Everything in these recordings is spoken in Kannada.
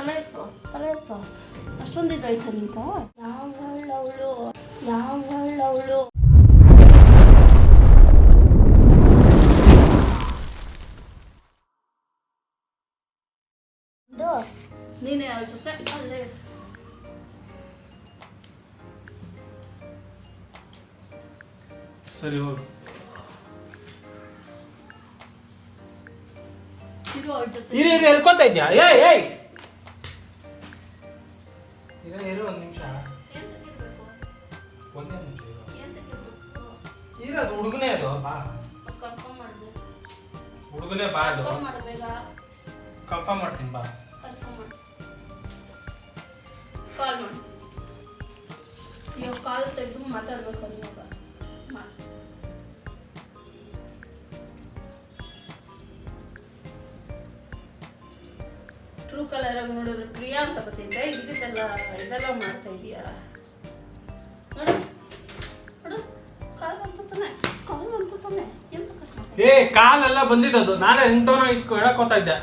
ತಲೆ ಎತ್ತು ತಲೆ ಎತ್ತು ಅಷ್ಟೊಂದು ಇದಾಯ್ತು ನಿಂಕ ಯಾವ ಅವಳು ಯಾವ ಅವಳು ನೀನೇ ಅವ್ರ ಜೊತೆ? ಅಲ್ಲೇ. ಸರಿ ಹೋಗಿ. ಇರು ಅವ್ರ ಜೊತೆ. ಇರಿ ಇರಿ ಎಲ್ಕೋತಾ ಇದ್ಯಾ? ಏಯ್ ಏಯ್! ಕಾಲ್ ತೆಗೆದು ಮಾತಾಡ್ಬೇಕು ಇವಾಗ ಟ್ರೂ ಕಲರ್ ಆಗಿ ನೋಡಿದ್ರೆ ಪ್ರಿಯಾ ಅಂತ ಬರ್ತಿದ್ದೆ. ಇದ್ದಿದ್ದೆಲ್ಲ ಇದೆಲ್ಲ ಮಾಡ್ತಾ ಇದೀಯಾ? ನೋಡು. ನೋಡು. ಕಾಲ್ ಅಂತ ತಾನೆ. ಕಾಲ್ ಅಂತ ತಾನೆ. ಏ ಕಾಲೆಲ್ಲ ಬಂದಿದ್ದದು. ನಾನೇ ಇಟ್ಕೊ ಹೇಳಕೋತಾ ಇದ್ದೆ.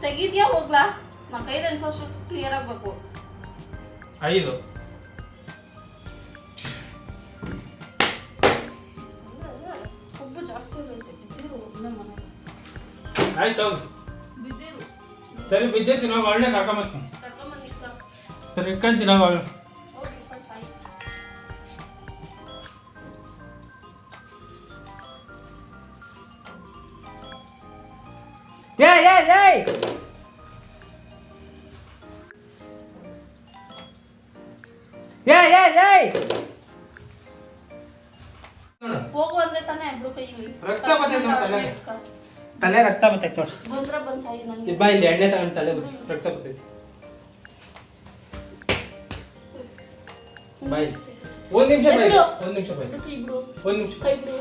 ತೆಗಿದ್ಯಾ ಹೋಗ್ಲಾ? ನಾ ಕೈದು ಅನ್ಸೋಷ್ಟು ಕ್ಲಿಯರ್ ಆಗ್ಬೇಕು. ಐದು ಕೊಬ್ಬು ಜಾಸ್ತಿ ಆಯ್ತು ಹೋಗಿ. ಸರಿ ಬಿದ್ದೈತಿ ನಾವು ಒಳ್ಳೆ ಕಾಕಮತ್ತ ಸರಿ ಇಕ್ಕಂತಿ ನಾವು ಏಯ್ ಏಯ್ ಏಯ್! ಏಯ್ ಏಯ್ ಏಯ್! ಹೋಗು ಅಂದೆ ತಾನೇ ಇಬ್ರು ಕೈಲಿ ರಕ್ತ ಬರ್ತೈತೆ ನೋಡು ತಲೆಗೆ. ತಲೆ ರಕ್ತ ಬರ್ತೈತೆ ನೋಡಿ ಬಂದ್ರ ಬಂದ್ ಸಾಯಿ ನನಗೆ ಬಾ ಇಲ್ಲಿ ಎಣ್ಣೆ ತಗೊಂಡು ತಲೆ ಬಿಡಿ ರಕ್ತ ಬರ್ತೈತೆ ಬಾಯ್ ಒಂದ್ ನಿಮಿಷ ಬಾಯ್ ಬಿಡು. ಒಂದ್ ನಿಮಿಷ ಬಾಯ್ ಕೈ ಬಿಡು. ಒಂದ್ ನಿಮಿಷ ಕೈ ಬಿಡು.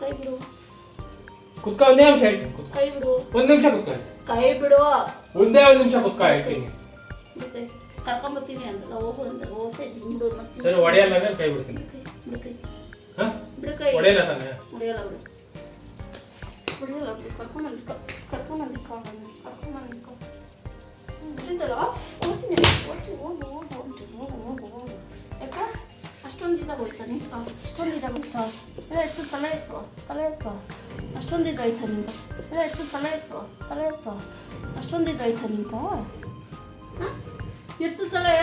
ಕೈ ಬಿಡು. ಕುತ್ಕ ಒಂದೇ ನಿಮಿಷ ಹೇಳ್ತೀನಿ ಕುತ್ಕೊ. ಕೈ ಬಿಡು. ಒಂದ್ ನಿಮಿಷ ಕುತ್ಕೊ. ಕೈ ಬಿಡು. ಒಂದೇ ಒಂದ್ ನಿಮಿಷ ಕುತ್ಕೊ ಹೇಳ್ತೀನಿ. ಮತ್ತೆ. ಕರ್ಕೊಂಬತ್ತೀನಿ ಅಂತ. ಹೋಗು ಅಂತ. ಹೋಗ್ತಾ ಇದ್ದೀನಿ. ಸರಿ ಹೊಡೆಯಲ್ಲ ಅಂದ್ರೆ ಕೈ ಬಿಡ್ತೀನಿ. ಬಿಡು ಕೈ. ಹಾ? ಬಿಡು ಕೈ. ಹೊಡೆಯಲ್ಲ ತಾನೆ? ಹೊಡೆಯಲ್ಲ ಬಿಡು ಒಡೆಯಲ್ಲ ಬಿಡು ಕರ್ಕೊಂಡು ಕರ್ಕೊಂಡು ಕರ್ಕೊಂಡು ಓದ್ತೀನಿ ಓದ್ತೀನಿ ಹೋಗು ಹೋಗು ಅಂತೀನಿ ಹೋಗು ಹೋಗು ಹೋಗು. ಯಾಕ? ಅಷ್ಟೊಂದು ಇದಾಗ ಹೋಯ್ತಾ ನಿಂಕ ಅಷ್ಟೊಂದು ಇದಾಗ ಹೋಯ್ತಾ? ಇಲ್ಲ ಎಷ್ಟು ತಲೆ ಎತ್ತು ತಲೆ ಎತ್ತು ಅಷ್ಟೊಂದು ಇದಾಯ್ತಾ ನಿಂಕ ಇಲ್ಲ ಎಷ್ಟು ತಲೆ ಎತ್ತು ತಲೆ ಎತ್ತು ಅಷ್ಟೊಂದು ಇದಾಯ್ತಾ ನಿಂಕ ಹಾಂ? ಎತ್ತು ತಲೆ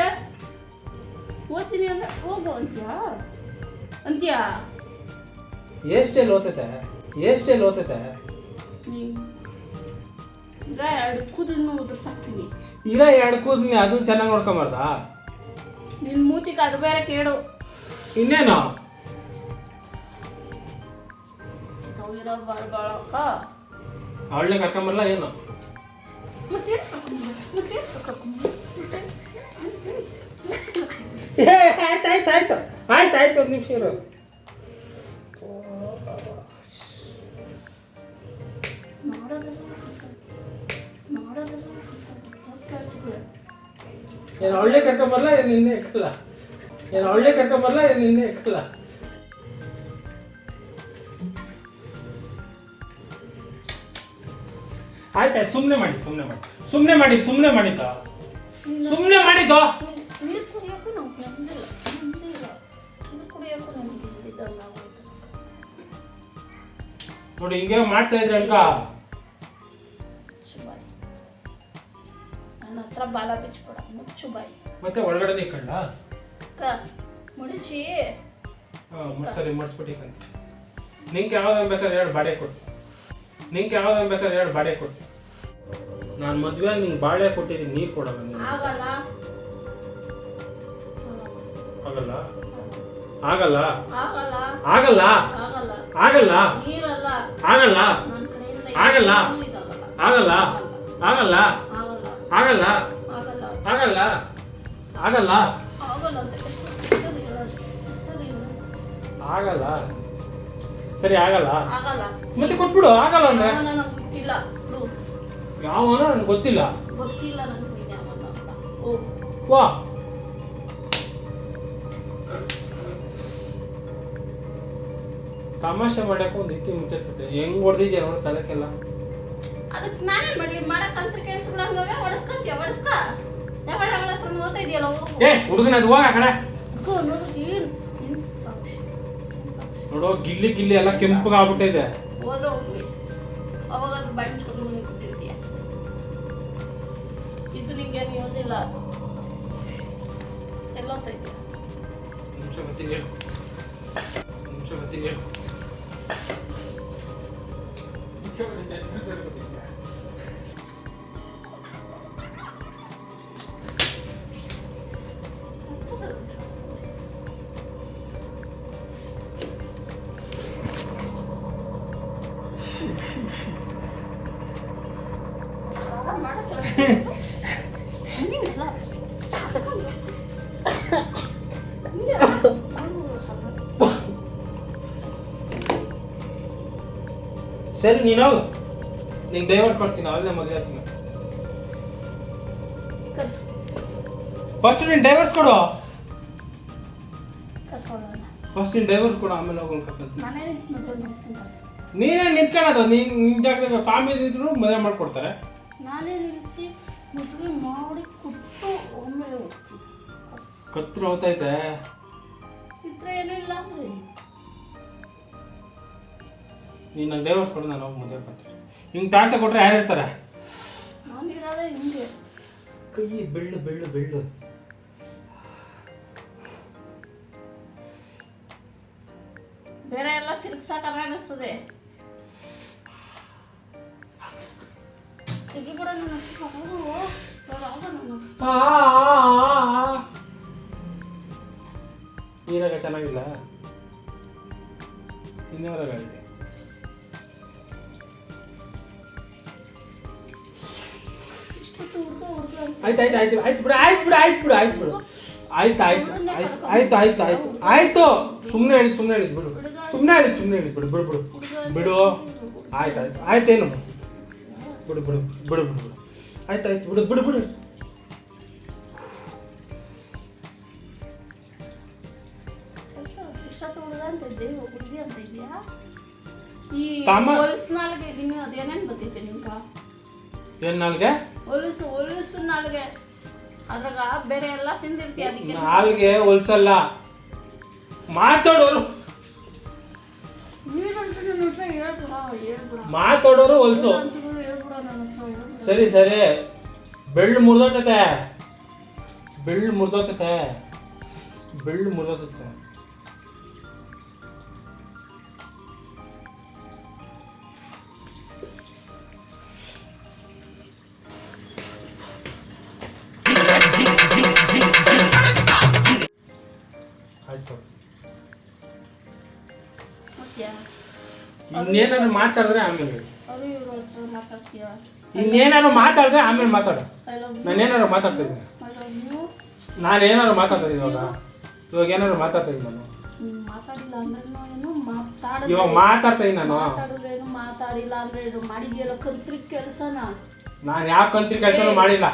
ಓದ್ತೀನಿ ಅಂದ್ರೆ ಹೋಗು ಅಂತ್ಯಾ? ಅಂತ್ಯಾ? ಎಷ್ಟೆಲ್ಲಿ ಓತೈತೆ ಎಷ್ಟೆಲ್ಲಿ ಓತೈತೆ ಇರ ಎರಡು ಕೂದಲು ಉದುರ್ಸಾಕ್ತೀನಿ ಇರ ಎರಡು ಕೂದಲು ಅದನ್ನ ಚೆನ್ನಾಗಿ ನೋಡ್ಕೊಂಬಾರ್ದ? ನಿನ್ನ ಮೂತಿಗೆ ಅದು ಬೇರೆ ಕೇಳು ಇನ್ನೇನು? ಇರೋ ಬಾಳ ಬಾಳಕ್ಕ ಅವಳನ್ನೇ ಕರ್ಕೊಂಬರಲ್ಲ ಏನು? ಮತ್ತೆ ಮತ್ತೆ ಕರ್ಕೊಂಬ ಆಯ್ತು ಆಯ್ತು ಆಯ್ತು ಆಯ್ತು ಆಯ್ತು ಒಂದು ನಿಮಿಷ ಇರು. ಏನು ಅವಳೇ ಕರ್ಕೊಂಬರಲ್ಲ ಏನು ನಿನ್ನೆ ಇಕ್ಕಲ್ಲ ಏನು ಅವಳೇ ಕರ್ಕೊಂಬರಲ್ಲ ಏನು ನಿನ್ನೆ ಇಕ್ಕಲ್ಲ ಆಯ್ತು ಆಯ್ತು ಸುಮ್ಮನೆ ಮಾಡಿ ಸುಮ್ಮನೆ ಮಾಡಿ. ಸುಮ್ಮನೆ ಮಾಡಿದ್ದು ಸುಮ್ಮನೆ ಮಾಡಿದ್ದ? ಸುಮ್ಮನೆ ಮಾಡಿದ್ದು? ನೋಡಿ ಹಿಂಗೆ ಮಾಡ್ತಾ ಇದ್ರೆ ಅನ್ಕ? ನನ್ನ ಹತ್ರ ಬಾಲ ಬಿಚ್ಕೊಡ ಮುಚ್ಚು ಬಾಯಿ ಮತ್ತೆ ಒಳಗಡೆ ಇಕ್ಕಂಡ ಅಕ್ಕ ಮುಡಿಸಿ ಸರಿ ಮಾಡಿಸ್ಬಿಟ್ಟಿಕ್ಕಂತ ನಿಂಗೆ ಯಾವ್ದು ಬೇಕಾದ್ರೆ ಎರಡು ಬಾಡೆ ಕೊಡ್ತೀನಿ ನಿಂಗೆ ಯಾವ್ದು ಬೇಕಾದ್ರೆ ಎರಡು ಬಾಡೆ ಕೊಡ್ತೀನಿ ನಾನು ಮದುವೆ ನಿಂಗೆ ಬಾಳೆ ಕೊಟ್ಟಿದ್ದೀನಿ ನೀರು ಕೊಡಲ್ಲ ನೀನು. ಆಗಲ್ಲ? ಆಗಲ್ಲ? ಆಗಲ್ಲ. ಆಗಲ್ಲ? ಆಗಲ್ಲ. ಆಗಲ್ಲ. ಆಗಲ್ಲ. ಆಗಲ್ಲ. ಆಗಲ್ಲ. ಆಗಲ್ಲ. ಆಗಲ್ಲ. ಆಗಲ್ಲ. ಆಗಲ್ಲ. ಸರಿ ಆಗಲ್ಲ. ಮತ್ತೆ ಕೊಟ್ಬಿಡು ಆಗಲ್ಲ ಅಂದ್ರೆ? ಯಾವ ಯಾವನೋ ನನ್ಗೆ ಗೊತ್ತಿಲ್ಲ. ವಾ. ತಮಾಷೆ ಮಾಡಕ್ಕೆ ಒಂದು ರೀತಿ ಮುಚ್ಚಿರ್ತದೆ ಹೆಂಗ್ ಹೊಡೆದಿದ್ಯಾ ನೋಡ ತಲೆಕೆಲ್ಲ? ಅದಕ್ಕೆ ನಾನೇನ್ ಮಾಡ್ಲಿ? ಮಾಡಕ್ಕಂತ ಕೆಲ್ಸಗಳಂಗವೆ ಒಡಸ್ಕೊಂತೀಯ? ಒಡಸ್ಕ. ಯಾವಳ ಯಾವಳ ಹತ್ರ ಓದ್ತಾ ಇದೆಯಲ್ಲ ಹೋಗು. ಏ ಹುಡುಗನ ಅದು ಹೋಗ ಆ ಕಡೆ. ನೋಡು ಏನ್ ಏನ್ ಏನ್ ಗಿಲ್ಲಿ ಗಿಲ್ಲಿ ಎಲ್ಲ ಕೆಂಪಗಾಗ್ಬಿಟ್ಟಿದೆ ಹೋದ್ರೆ ಹೋಗ್ಲಿ. ಅವಾಗ ಅದು ಬಂಚ್ಕೊಂಡು ಮುಂದೆ ಕೊಟ್ಟಿರ್ತೀಯ ಇದು ನಿಂಗೇನು ಯೂಸ್ ಇಲ್ಲ? ಎಲ್ಲ ತೈತೆ ನಿಮಿಷ ಬರ್ತೀನಿ ನಿಮಿಷ ಬರ್ತೀನಿ Köprü'de. ಸರಿ ನೀನು ಹೋಗು. ನಿಂಗೆ ಡೈವರ್ಸ್ ಮಾಡ್ತೀನಿ ಅಲ್ಲೇ ಮದುವೆ ಆಗ್ತೀನಿ. ಫಸ್ಟ್ ನೀನು ಡೈವರ್ಸ್ ಕೊಡು. ಫಸ್ಟ್ ನೀನು ಡೈವರ್ಸ್ ಕೊಡು ಆಮೇಲೆ ಹೋಗೋಣ ಕರ್ಕೊಂತೀನಿ ನಾನೇ ನಿಂತ್ಕೊಳ್ಳೋದು ನೀನು ನಿನ್ನ ಜಾಗದಾಗ ಸ್ವಾಮಿ ನಿಂತರು ಮದುವೆ ಮಾಡ್ಕೊಡ್ತಾರೆ. ನಾನೇ ನಿಲ್ಲಿಸಿ ಮದುವೆ ಮಾಡಿ ಕುಟ್ಟು ಒಮ್ಮೆಲೆ ಹೋಗ್ತೀನಿ ಕತ್ರು ಹೋಗ್ತೈತೆ ಇದ್ರೆ ಏನೂ ಇಲ್ಲ ಅಂದ್ರೆ. ನೀನು ನಂಗೆ ಡೈವರ್ಸ್ ಕೊಡು ನಾನು ಹೋಗಿ ಮದುವೆ ಮಾಡ್ತೀನಿ. ಹಿಂಗೆ ಟಾರ್ಚೆ ಕೊಟ್ಟರೆ ಯಾರು ಇರ್ತಾರೆ? ನಾನು ಇರೋದೇ ಹಿಂಗೆ. ಕೈ ಬೆಳ್ಳು ಬೆಳ್ಳು ಬೆಳ್ಳು. ಬೇರೆ ಎಲ್ಲ ತಿರ್ಗ್ಸಾಕನ ಅನಿಸ್ತದೆ ತೆಗಿ ಕೂಡ ನನ್ನ ಹತ್ರ. ನೀರಾಗ ಚೆನ್ನಾಗಿಲ್ಲ. ಇನ್ನೂರಾಗಲಿ ಆಯ್ತು ಆಯ್ತು ಆಯ್ತು ಆಯ್ತು ಬಿಡು ಆಯ್ತು ಬಿಡು ಆಯ್ತು ಬಿಡು ಆಯ್ತು ಬಿಡು. ಆಯ್ತು ಆಯ್ತು ಆಯ್ತು ಆಯ್ತು ಆಯ್ತು ಆಯ್ತು. ಸುಮ್ಮನೆ ಹೇಳಿದ್ ಸುಮ್ಮನೆ ಹೇಳಿದ್ ಬಿಡು. ಸುಮ್ಮನೆ ಹೇಳಿದ್ ಸುಮ್ಮನೆ ಹೇಳಿದ್ ಬಿಡು ಬಿಡು ಬಿಡು. ಬಿಡು. ಆಯ್ತು ಆಯ್ತು ಆಯ್ತೇನು ಬಿಡು ಬಿಡು ಬಿಡು ಬಿಡು ಬಿಡು. ಆಯ್ತು ಆಯ್ತು ಬಿಡು ಬಿಡು ಬಿಡು. ಈ ತಮ್ಮ- ಹೊಲಸು ನಾಲ್ಗೆ ಅದೇನೇನು ಏನು ಹೊಲಸು ಹೊಲಸು ನಾಲ್ಗೆ. ಅದ್ರಾಗ ಬೇರೆ ಎಲ್ಲ ತಿಂದಿರ್ತೀಯ ಅದಕ್ಕೆ? ನಾಲ್ಗೆ ಹೊಲ್ಸಲ್ಲ. ಮಾತಾಡೋರು. ಮಾತಾಡೋರು ಹೊಲ್ಸು. ಸರಿ ಸರಿ. ಬೆಳ್ಳು ಮುರ್ದೋತತೆ ಬೆಳ್ಳು ಮುರ್ದೋತತೆ ಬೆಳ್ಳು ಮುರಿದೋಗ್ತೈತೆ. ಇನ್ನೇನಾದ್ರು ಮಾತಾಡಿದ್ರೆ ಆಮೇಲೆ. ಅವರು ಇವ್ರ ಹತ್ರ ಮಾತಾಡ್ತೀಯ? ಇನ್ನೇನಾದ್ರು ಮಾತಾಡಿದ್ರೆ ಆಮೇಲೆ ಮಾತಾಡು. ಐ ಲವ್ ನಾನೇನಾದ್ರು ಮಾತಾಡ್ತಾ ಇದ್ದೀನಿ ಐ ಲವ್ ಯು ನಾನು ಏನಾದ್ರು ಮಾತಾಡ್ತಾ ಇದ್ದೀನಿ ಇವಾಗ. ಇವಾಗ ಏನಾದ್ರು ಮಾತಾಡ್ತಾ ಇದ್ದೀನಿ ನಾನು ಮಾತಾಡಿಲ್ಲ ಅಂದ್ರೆ ಏನು ಮಾತಾಡಿದ್ರೆ ಇವಾಗ ಮಾತಾಡ್ತಾ ಇದ್ದೀನಿ ನಾನು. ಮಾತಾಡಿದ್ರೆ ಏನು ಮಾತಾಡಿಲ್ಲ ಅಂದ್ರೆ ಏನು ಮಾಡಿದ್ಯಲ್ಲ ಕಂತ್ರಿ ಕೆಲಸನ? ನಾನು ಯಾವ ಕಂತ್ರಿ ಕೆಲಸನೂ ಮಾಡಿಲ್ಲ.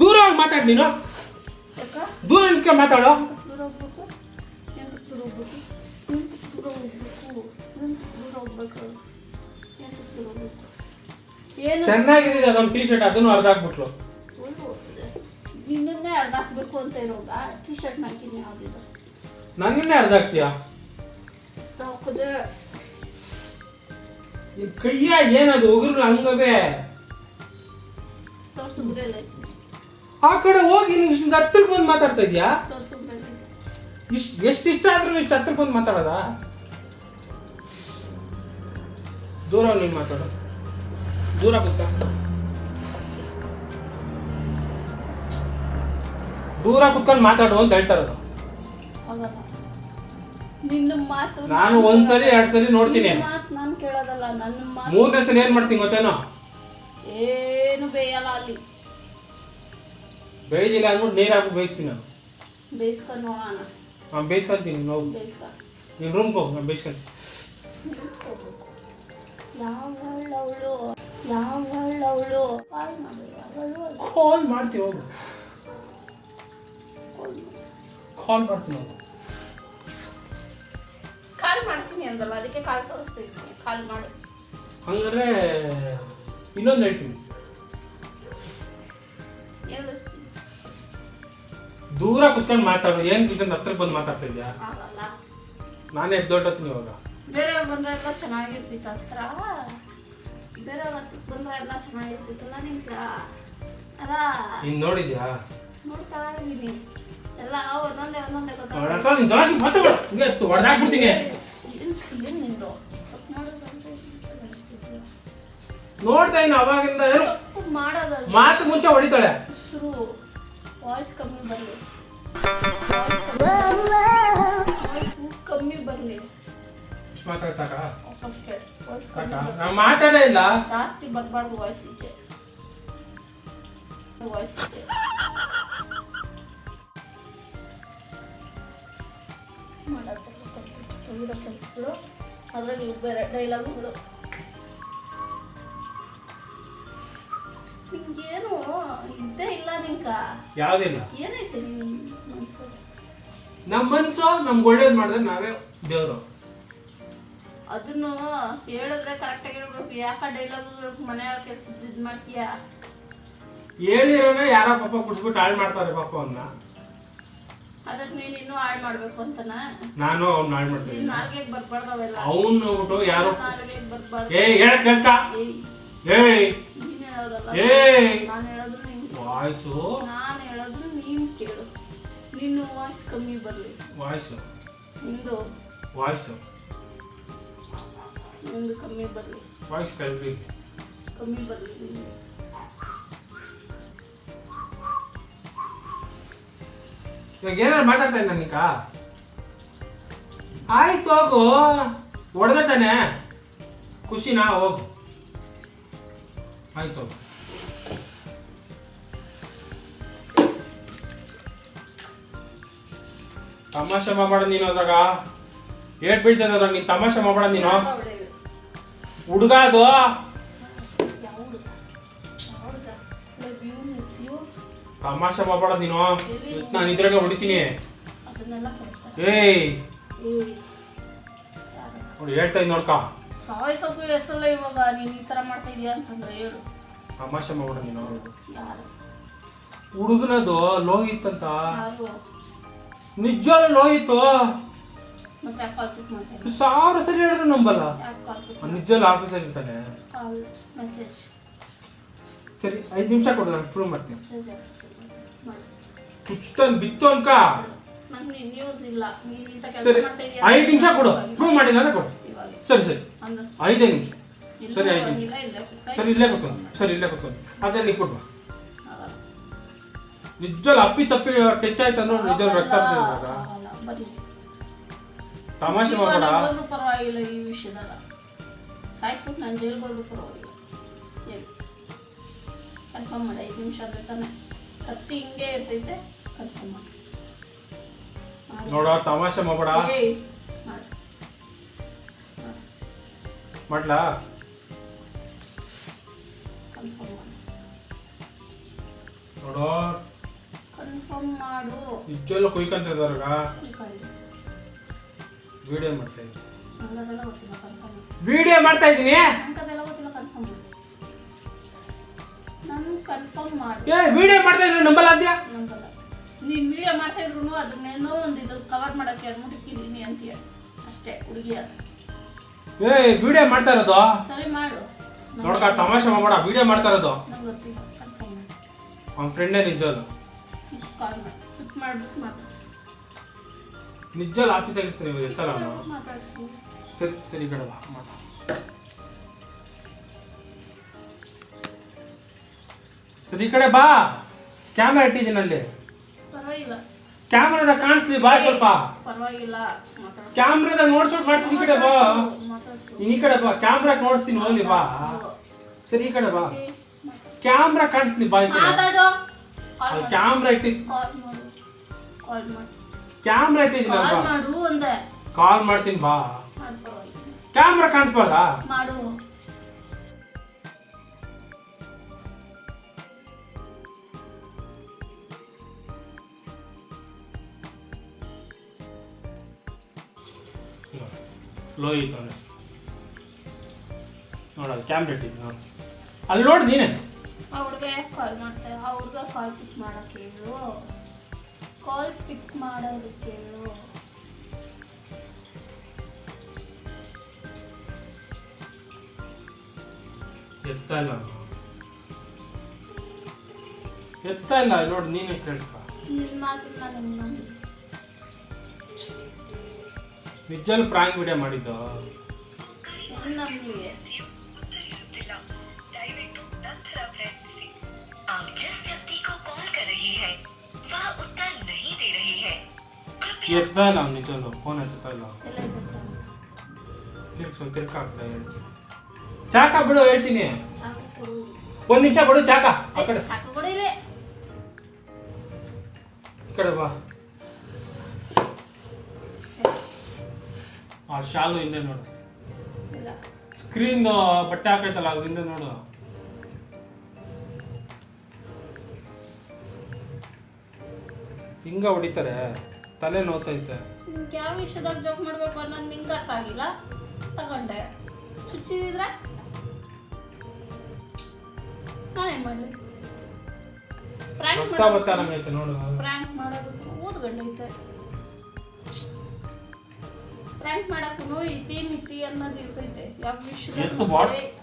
ದೂರ ಹೋಗಿ ಮಾತಾಡಿ ನೀನು. ಯಾಕ? ದೂರ ನಿಂತ್ಕೊಂಡು ಮಾತಾಡು. ದೂರ ಹೋಗ್ಬೇಕು? ಎಂತಕ್ ದೂರ ಹೋಗ್ಬೇಕು? ದೂರ ಹೋಗ್ಬೇಕು ಏನು ಚೆನ್ನಾಗಿದೆ ನಮ್ಮ ಟೀ ಶರ್ಟ್ ಅದನ್ನು ಅರ್ಧ ಹಾಕ್ಬಿಟ್ಲು ನಿನ್ನನ್ನೇ ಅರ್ಧ ಹಾಕ್ಬೇಕು ಅಂತ ಇರೋಗ ಟಿ ಶರ್ಟ್ ಹಾಕಿನಿ ಯಾವ್ದಿದು? ನನ್ನನ್ನೇ ಅರ್ಧ ಹಾಕ್ತೀಯ? ಹಾಕದೆ. ಕೈಯ ಏನದು? ಉಗುರು ಹಂಗವೇ. ಆ ಕಡೆ ಹೋಗಿ ಇಷ್ಟು ಹತ್ತಿರ ಬಂದು ಮಾತಾಡ್ತಾ ಇದೀಯಾ? ಎಷ್ಟು ಇಷ್ಟ ಆದ್ರೂ ಇಷ್ಟು ಹತ್ತಿರ ಬಂದು ಮಾತಾಡೋದಾ? ದೂರ ನೀನು ಮಾತಾಡು. ದೂರ ಕೂತ ದೂರ ಕುತ್ಕೊಂಡು ಮಾತಾಡು ಅಂತ ಹೇಳ್ತಾ ಇರೋದು. ಆಗಲ್ಲ ನಿನ್ನ ಮಾತು ನಾನು ಒಂದ್ಸರಿ ಎರಡ್ ಸರಿ ನೋಡ್ತೀನಿ ನಿನ್ನ ಮಾತು ನಾನು ಕೇಳೋದಲ್ಲ ನನ್ನ ಮಾತು ಮೂರನೇ ಸಲ ಏನ್ ಮಾಡ್ತೀನಿ ಗೊತ್ತೇನೋ? ಏನು ಬೇಯಲ್ಲ ಅಲ್ಲಿ. ಬೇಯ್ದಿಲ್ಲ ಅಂದ್ಬಿಟ್ಟು ನೀರ್ ಹಾಕಿ ಬೇಯಿಸ್ತೀನಿ ನಾನು. ಬೇಯಿಸ್ಕೊಂಡು ನೋಡೋಣ. ನಾನು ಬೇಯಿಸ್ಕೊಂತೀನಿ ನೋವು ನೀನು ರೂಮ್ಗೆ ಹೋಗಿ ನಾನು ಬೇಯಿಸ್ಕೊಂತೀನಿ. ಯಾವಳವಳು ಯಾವಳವಳು ಕಾಲ್ ಮಾಡು ಯಾವಳು ಕಾಲ್ ಮಾಡ್ತೀವಿ ಹೋಗು. ಕಾಲ್ ಮಾಡ್ತೀನಿ ಹೋಗು. ಕಾಲ್ ಮಾಡ್ತೀನಿ ಅಂದಲ್ಲ ಅದಕ್ಕೆ ಕಾಲ್ ತೋರಿಸ್ತೀನಿ. ಕಾಲ್ ಮಾಡು. ಹಂಗಾದ್ರೆ ಇನ್ನೊಂದು ಹೇಳ್ತೀನಿ. ಹೇಳಿಸ್ತೀನಿ ದೂರ ಕುತ್ಕೊಂಡು ಮಾತಾಡೋದು ಏನ್ ಕುತ್ಕೊಂಡು ಹತ್ರಕ್ಕೆ ಬಂದು ಮಾತಾಡ್ತಾ ನಾನೇ ಆಗಲ್ಲ. ನಾನೇ ದೊಡ್ಡತ್ತೀನಿ ಇವಾಗ. ಬೇರೆಯವ್ರು ಬಂದ್ರೆ ಎಲ್ಲ ಚೆನ್ನಾಗಿರ್ತಿತ್ತು ಹತ್ರ ಬೇರೆಯವ್ರ ಹತ್ರಕ್ಕೆ ಬಂದ್ರೆ ಎಲ್ಲ ಚೆನ್ನಾಗಿರ್ತಿತ್ತಲ್ಲ ನಿಂತ ಅಲ್ಲ ನೀನ್ ನೋಡಿದ್ಯಾ? ನೋಡ್ತಾ ಇದ್ದೀನಿ. ಎಲ್ಲ ಒಂದೊಂದೇ ಒಂದೊಂದೇ ಗೊತ್ತಾಗ ಹತ್ರ ನೀನ್ ದೋಸೆ ಹಿಂಗೆ ಹೊಡೆದಾಕ್ಬಿಡ್ತೀನಿ ಏನ್ ನಿಂದು? ನೋಡ್ತಾ ಇನ್ನು ಅವಾಗಿಂದ ಏನು? ಮಾಡೋದಲ್ಲ. ಮಾತು ಮುಂಚೆ ಹೊಡಿತಾಳೆ. ಶುರು ವಾಯ್ಸ್ ಕಮ್ಮಿ ಬರಲಿ. ವಾಯ್ಸ್ ಕಮ್ಮಿ ಬರಲಿ. ಇಷ್ಟ್ ಸಾಕ? ಅಷ್ಟೇ. ಸಾಕ? ಕಮ್ಮಿ ಮಾತಾಡೇ ಇಲ್ಲ. ಜಾಸ್ತಿ ಬರಬಾರ್ದು ವಾಯ್ಸ್ ಈಚೆ. ವಾಯ್ಸ್ ಈಚೆ. ಮಾಡೋದು ಕೆಲಸಗಳು ಅದ್ರಲ್ಲಿ ಇವು ಬೇರೆ ಡೈಲಾಗುಗಳು ನಿಂಗೇನು ಇದ್ದೇ ಇಲ್ಲ ನಿಂಕ ಯಾವ್ದಿಲ್ಲ ಏನೈತೆ ಮನ್ಸಲ್ಲಿ? ನಮ್ಮ ಮನ್ಸು ನಮ್ಗೆ ಒಳ್ಳೇದು ಮಾಡಿದ್ರೆ ನಾವೇ ದೇವ್ರು. ಅದನ್ನು ಹೇಳಿದ್ರೆ ಕರೆಕ್ಟಾಗಿ ಹೇಳ್ಬೇಕು. ಯಾಕ ಡೈಲಾಗ್ ಮನೆ ಕೆಲಸ ಇದು ಮಾಡ್ತೀಯಾ? ಹೇಳಿರೋನೇ ಯಾರೋ ಪಾಪ ಕುಡ್ಸ್ಬಿಟ್ಟು ಹಾಳು ಮಾಡ್ತಾರೆ ಪಾಪ ಅವನ್ನ ಅದಕ್ಕೆ ನೀನು ಇನ್ನೂ ಹಾಳು ಮಾಡ್ಬೇಕು ಅಂತನಾ? ನಾನು ಅವ್ನ ಹಾಳು ಮಾಡ್ತೀನಿ ನಿನ್ನ ನಾಲ್ಗೆಗೆ ಬರ್ಬಾರ್ದು ಅವೆಲ್ಲ ಅವ್ನು ನೋಡ್ಬಿಟ್ಟು ಯಾರು ನಾಲ್ಗೆಗೆ ಬರ್ಬಾರ್ದು. ಏಯ್ ಕೇಳ್ಕ ಏಯ್. ಏಯ್. ನೀನ್ ಹೇಳೋದಲ್ಲ. ಏಯ್. ನಾನು ಹೇಳೋದು ನೀನ್ ವಾಯ್ಸು. ನಾನು ಹೇಳೋದು ನೀನು ಕೇಳು. ನಿನ್ನ ವಾಯ್ಸ್ ಕಮ್ಮಿ ಬರ್ಲಿ. ವಾಯ್ಸು. ನಿಂದು. ವಾಯ್ಸು. ನಿಂದು ಕಮ್ಮಿ ಬರ್ಲಿ. ವಾಯ್ಸ್ ಕಲ್ರಿ ಕಮ್ಮಿ ಬರ್ಲಿ. ಇವಾಗ ಏನಾರು ಮಾತಾಡ್ತಾ ಆಯ್ತು ಹೋಗು. ಹೊಡೆದ ತಾನೆ. ಖುಷಿನಾ ಹೋಗು. ಆಯ್ತು ಹೋಗು. ತಮಾಷೆ ಮಾಡಬೇಡ ನೀನು ಅದ್ರಾಗ. ಏಟ್ ಬೀಳ್ತದೆ ಅದ್ರಾಗ ನೀನು ತಮಾಷೆ ಮಾಡಬೇಡ ನೀನು. Miss ಅದು ತಮಾಷೆ ಬಾಬಾಡ ನೀನು. ನಾನು ಇದ್ರಾಗ ಹೊಡಿತೀನಿ. ಏಯ್? ನೋಡಿ ಹೇಳ್ತಾ ಇದ್ ನೋಡ್ಕ. ಸಾಯಿಸೋಕು ಹೆಸರಲ್ಲ ಇವಾಗ ನೀನ್ ಈ ತರ ಮಾಡ್ತಾ ಇದೀಯ ಅಂತಂದ್ರೆ ಹೇಳು. ತಮಾಷೆ ಮಾಡಬೇಡ ನೀನು. ಯಾರು? ಹುಡುಗನದು ಲೋಹಿತ್ತಂತ ಅಂತ. ನಿಜವಾಗ್ಲೂ ಸಾವಿರ ಸರಿ ಹೇಳಿದ್ರು ನಂಬಲ್ಲ. ನಿಜವಲ್ಲ ಆಫೀಸಲ್ಲಿ ಇರ್ತಾನೆ. ಸರಿ ಐದು ನಿಮಿಷ ಕೊಡು ನಾನು ಪ್ರೂವ್ ಮಾಡ್ತೀನಿ. ಚುಚ್ತಾನ್ ಬಿತ್ತು ಅನ್ಕ ಸರಿ ಐದು ನಿಮಿಷ ಕೊಡು. ಪ್ರೂವ್ ಮಾಡಿಲ್ಲ ಕೊಡು. ಇವಾಗ. ಸರಿ ಸರಿ. ಐದೇ ನಿಮಿಷ. ಸರಿ ಐದು ನಿಮಿಷ. ಸರಿ ಇಲ್ಲೇ ಕೂತ್ಕೊಂಡು ಸರಿ ಇಲ್ಲೇ ಕೂತ್ಕೊಂಡು ಅದೇ ನೀವು ಕೊಡುವ. ಆಗಲ್ಲ. ಅಪ್ಪಿ ತಪ್ಪಿ ಟಚ್ ಆಯ್ತು ಅಂದ್ರೆ ನಿಜ ರಕ್ತ ತಮಾಷೆ ಮಾಡ್ಬೇಡ. ಮಾಡಬೇಡ ಪರವಾಗಿಲ್ಲ ಈ ವಿಷಯದಾಗ. ಸಾಯಿಸ್ಬಿಟ್ಟು ನಾನು ಜೈಲ್ಗೆ ಹೋದ್ರೂ ಪರವಾಗಿಲ್ಲ. ಹೇಳಿ. ಕನ್ಫರ್ಮ್ ಮಾಡಿ ಐದು ನಿಮಿಷ ಆದ್ರೆ ತಾನೆ. ಕತ್ತಿ ಹಿಂಗೆ ಇರ್ತೈತೆ ಕನ್ಫರ್ಮ್ ಮಾಡಿ. ನೋಡೋ ತಮಾಷೆ ಮಾಡಬೇಡ. ಏಯ್, ಮಾಡು. ಮಾಡ್ಲಾ? ಕನ್ಫರ್ಮ್ ಮಾಡು. ನೋಡೋ. ಕನ್ಫರ್ಮ್ ಮಾಡು. ನಿಜವಾಗ್ಲೂ ಕುಯ್ಕೊಂತ ಇದ್ದಾರಾಗ ತಿಳ್ಕೊಳ್ಳಿ. ವಿಡಿಯೋ ಮಾಡ್ತಾ ಇದ್ದೀನಿ. ವಿಡಿಯೋ ಮಾಡ್ತಾ ಇದ್ದೀನಿ? ಏ ವಿಡಿಯೋ ಮಾಡ್ತಾ ಇದ್ದೀನಿ ನಂಬಲ್ಲ ಅಂದ್ಯಾ ನಂಬಲ್ಲ. ನೀನ್ ವಿಡಿಯೋ ಮಾಡ್ತಾ ಇದ್ರು ಅದನ್ನೇನೋ ಒಂದು ಇದು ಕವರ್ ಮಾಡಕ್ಕೆ ಅಂದ್ಬಿಟ್ಟು ಮುಟ್ಟಿದ್ದೀನಿ ಅಂತೀಯ. ಅಷ್ಟೇ ಹುಡುಗಿಯ ಅದು. ಏ ವಿಡಿಯೋ ಮಾಡ್ತಾ ಇರೋದು? ಸರಿ ಮಾಡು. ನೋಡ್ಕ ತಮಾಷೆ ಮಾಡಬೇಡ. ವಿಡಿಯೋ ಮಾಡ್ತಾ ಇರೋದು? ಅವ್ನ ಫ್ರೆಂಡೇ ಕಾಲ್ ಮಾಡಿ. ಮಾಡ್ಬಿಟ್ಟು ಮಾತಾಡು ನಿಜವಾಗ್ಲು ಆಫೀಸ್ ಆಗಿರ್ತೀನಿ ನೀವು ಅವನು ಸರಿ ಸರಿ ಕಡೆ ಬಾ ಮಾಡು ಸರಿ ಈ ಕಡೆ ಬಾ. ಕ್ಯಾಮ್ರಾ ಇಟ್ಟಿದ್ದೀನಿ ಅಲ್ಲಿ. ಕ್ಯಾಮ್ರಾದಾಗ ಕಾಣಿಸ್ಲಿ ಬಾ ಸ್ವಲ್ಪ. ಕ್ಯಾಮ್ರಾದ ನೋಡ್ಸೋಟ್ ಮಾಡ್ತೀನಿ ಈ ಕಡೆ ಬಾ. ಈ ಕಡೆ ಬಾ. ಕ್ಯಾಮ್ರಾ ನೋಡಿಸ್ತೀನಿ ಹೋಗ್ಲಿ ಬಾ. ಸರಿ ಈ ಕಡೆ ಬಾ. ಕ್ಯಾಮ್ರಾ ಕಾಣಿಸ್ಲಿ ಬಾ ಈ ಕಡೆ. ಕ್ಯಾಮ್ರಾ ಇಟ್ಟಿ ಕ್ಯಾಮ್ರಾ ಇಟ್ಟಿದ್ದೀನಿ ಕಾಲ್ ಬಾ ಮಾಡು ಅಂದೆ. ಕಾಲ್ ಮಾಡ್ತೀನಿ ಬಾ. ಮಾಡು ಪರವಾಗಿಲ್ಲ ಕ್ಯಾಮ್ರಾ ಕಾಣಿಸ್ಬಾರ್ದಾ ಮಾಡು ಇತ್ತು ಅವನು ನೋಡ ಕ್ಯಾಮ್ರಾ ಇಟ್ಟಿದ್ದು ನೋಡಿ. ಅಲ್ಲಿ ನೋಡಿ ನೀನೆ. ಆ ಹುಡುಗ ಯಾಕೆ ಕಾಲ್ ಮಾಡ್ತಾ. ಆ ಹುಡುಗ ಕಾಲ್ ಪಿಕ್ ಮಾಡಕ್ಕೆ ಹೇಳು. ಕಾಲ್ ಪಿಕ್ ಮಾಡೋದಕ್ಕೆ ಎತ್ತಾ ಇಲ್ಲ. ಎತ್ತಾ ಇಲ್ಲ ನೋಡಿ ನೀನೇ ಕೇಳ್ತಾ ನಿನ್ನ? ಪ್ರಾಂಕ್ ವಿಡಿಯೋ ಮಾಡಿದ್ದು ಹೆಂಗ್ ಎತ್ತಾ ಇಲ್ಲ ಅವ್ನು ನಿಜಲ್ಲೂ ಫೋನ್ ಎತ್ತಾ ಇಲ್ಲ. ತಿರ್ಗ್ಸು ತಿರ್ಕ ಆಗ್ತಾ ಹೇಳ್ತೀನಿ ಚಾಕ ಬಿಡು ಹೇಳ್ತೀನಿ ಒಂದು ನಿಮಿಷ ಬಿಡು ಚಾಕ ಆ ಕಡೆ. ಈ ಕಡೆ ಬಾ ಆ ಶಾಲು ಹಿಂದೆ ನೋಡು. ಸ್ಕ್ರೀನ್ ಬಟ್ಟೆ ಹಾಕೈತಲ್ಲ ಅದ್ರ ಹಿಂದೆ ನೋಡು ಹಿಂಗ ಹೊಡಿತಾರೆ ತಲೆ ನೋತೈತೆ. ಯಾವ ವಿಷಯದಾಗ ಜೋಕ್ ಮಾಡ್ಬೇಕು ಅನ್ನೋದು ನಿಂಗೆ ಅರ್ಥ ಆಗಿಲ್ಲ? ತಗೊಂಡೆ. ಚುಚ್ಚಿದ್ರೆ ನಾನೇನ್ ಮಾಡ್ಲಿ? ಪ್ರಾಂಕ್ ಬತ್ತ ನಮೈತೆ ನೋಡು. ಪ್ರಾಂಕ್ ಮಾಡೋದಕ್ಕೂ ಊದ್ಗಂಡೈತೆ ಪ್ರಾಂಕ್ ಮಾಡಕ್ಕೂ ಇತಿ ಮಿತಿ ಅನ್ನೋದು ಇರ್ತೈತೆ. ಯಾವ ಮದ್ವೆ-